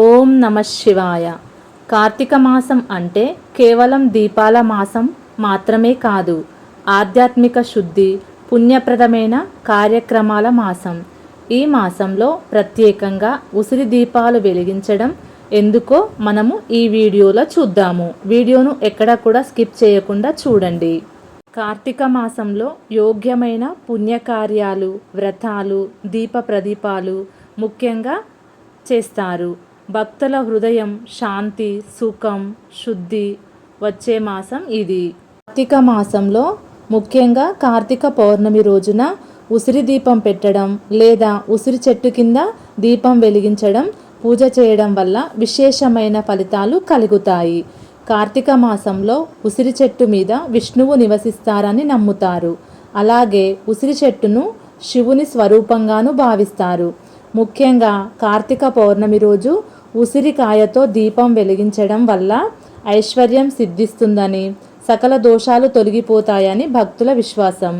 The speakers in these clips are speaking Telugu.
ఓం నమ శివాయ. కార్తీక మాసం అంటే కేవలం దీపాల మాసం మాత్రమే కాదు ఆధ్యాత్మిక శుద్ధి పుణ్యప్రదమైన కార్యక్రమాల మాసం. ఈ మాసంలో ప్రత్యేకంగా ఉసిరి దీపాలు వెలిగించడం ఎందుకో మనము ఈ వీడియోలో చూద్దాము. వీడియోను ఎక్కడ కూడా స్కిప్ చేయకుండా చూడండి. కార్తీక మాసంలో యోగ్యమైన పుణ్యకార్యాలు వ్రతాలు దీప ప్రదీపాలు ముఖ్యంగా చేస్తారు. భక్తుల హృదయం శాంతి సుఖం శుద్ధి వచ్చే మాసం ఇది. కార్తీక మాసంలో ముఖ్యంగా కార్తీక పౌర్ణమి రోజున ఉసిరి దీపం పెట్టడం లేదా ఉసిరి చెట్టు కింద దీపం వెలిగించడం పూజ చేయడం వల్ల విశేషమైన ఫలితాలు కలుగుతాయి. కార్తీక మాసంలో ఉసిరి చెట్టు మీద విష్ణువు నివసిస్తారని నమ్ముతారు. అలాగే ఉసిరి చెట్టును శివుని స్వరూపంగాను భావిస్తారు. ముఖ్యంగా కార్తీక పౌర్ణమి రోజు ఉసిరికాయతో దీపం వెలిగించడం వల్ల ఐశ్వర్యం సిద్ధిస్తుందని సకల దోషాలు తొలగిపోతాయని భక్తుల విశ్వాసం.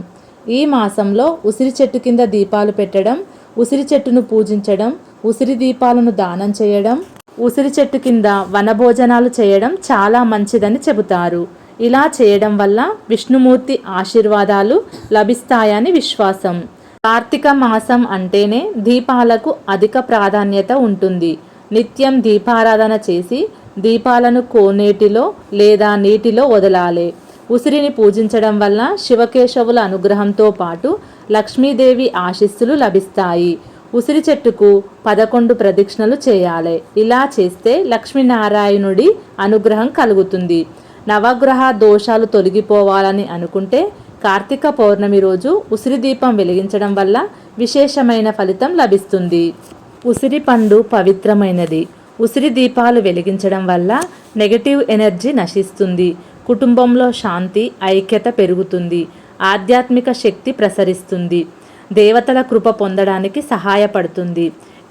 ఈ మాసంలో ఉసిరి చెట్టు కింద దీపాలు పెట్టడం ఉసిరి చెట్టును పూజించడం ఉసిరి దీపాలను దానం చేయడం ఉసిరి చెట్టు కింద వనభోజనాలు చేయడం చాలా మంచిదని చెబుతారు. ఇలా చేయడం వల్ల విష్ణుమూర్తి ఆశీర్వాదాలు లభిస్తాయని విశ్వాసం. కార్తీక మాసం అంటేనే దీపాలకు అధిక ప్రాధాన్యత ఉంటుంది. నిత్యం దీపారాధన చేసి దీపాలను కోనేటిలో లేదా నీటిలో వదలాలి. ఉసిరిని పూజించడం వల్ల శివకేశవుల అనుగ్రహంతో పాటు లక్ష్మీదేవి ఆశీస్సులు లభిస్తాయి. ఉసిరి చెట్టుకు పదకొండు ప్రదక్షిణలు చేయాలి. ఇలా చేస్తే లక్ష్మీనారాయణుడి అనుగ్రహం కలుగుతుంది. నవగ్రహ దోషాలు తొలగిపోవాలని అనుకుంటే కార్తీక పౌర్ణమి రోజు ఉసిరి దీపం వెలిగించడం వల్ల విశేషమైన ఫలితం లభిస్తుంది. ఉసిరి పండు పవిత్రమైనది. ఉసిరి దీపాలు వెలిగించడం వల్ల నెగటివ్ ఎనర్జీ నశిస్తుంది. కుటుంబంలో శాంతి ఐక్యత పెరుగుతుంది. ఆధ్యాత్మిక శక్తి ప్రసరిస్తుంది. దేవతల కృప పొందడానికి సహాయపడుతుంది.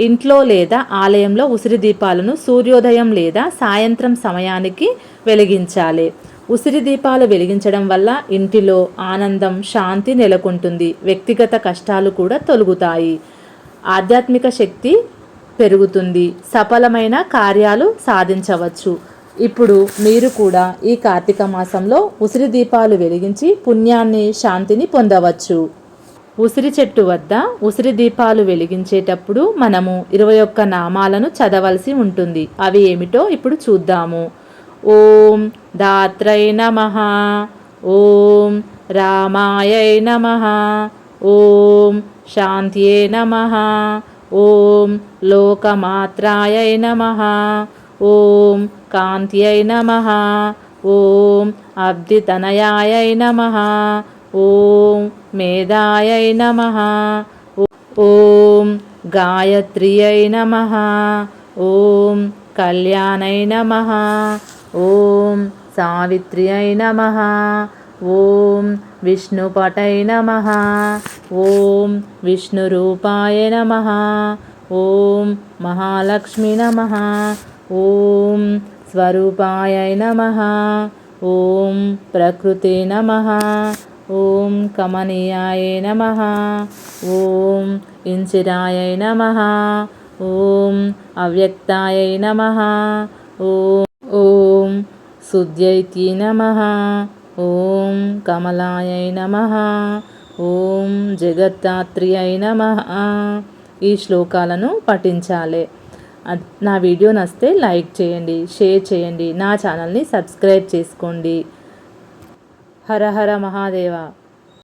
ఇంట్లో లేదా ఆలయంలో ఉసిరి దీపాలను సూర్యోదయం లేదా సాయంత్రం సమయానికి వెలిగించాలి. ఉసిరి దీపాలు వెలిగించడం వల్ల ఇంటిలో ఆనందం శాంతి నెలకొంటుంది. వ్యక్తిగత కష్టాలు కూడా తొలుగుతాయి. ఆధ్యాత్మిక శక్తి పెరుగుతుంది. సఫలమైన కార్యాలు సాధించవచ్చు. ఇప్పుడు మీరు కూడా ఈ కార్తీక మాసంలో ఉసిరి దీపాలు వెలిగించి పుణ్యాన్ని శాంతిని పొందవచ్చు. ఉసిరి చెట్టు వద్ద ఉసిరి దీపాలు వెలిగించేటప్పుడు మనము ఇరవై ఒక్క నామాలను చదవలసి ఉంటుంది. అవి ఏమిటో ఇప్పుడు చూద్దాము. ఓం దాత్రై నమ. ఓం రామాయై నమ. ఓం శాంత్యే నమ. ఓం లోకమాత్రాయై నమ. ఓం కాంత్యై నమ. ఓం అబ్దితనయాయై నమ. ఓం మేధాయై నమ. ఓం గాయత్ర్యై నమ. ఓం కళ్యాణై నమ. ఓం సావిత్రి అయి నమ. ఓం విష్ణుపటై నమ. ఓం విష్ణురూపాయ నమ. ఓం మహాలక్ష్మి నమ. ఓం స్వరూపాయ నమ. ఓం ప్రకృతి నమ. ఓం కమనీయాయ నమ. ఓం ఇంచిరాయ నమ. ఓం అవ్యక్తాయ నమ. ఓం శుద్ధ్యైతి నమ ఓం కమలాయ నమ ఓం జగత్తాత్రియై నమ ఈ శ్లోకాలను పఠించాలి. నా వీడియో నస్తే లైక్ చేయండి షేర్ చేయండి నా ఛానల్ని సబ్స్క్రైబ్ చేసుకోండి. హర హర మహాదేవ.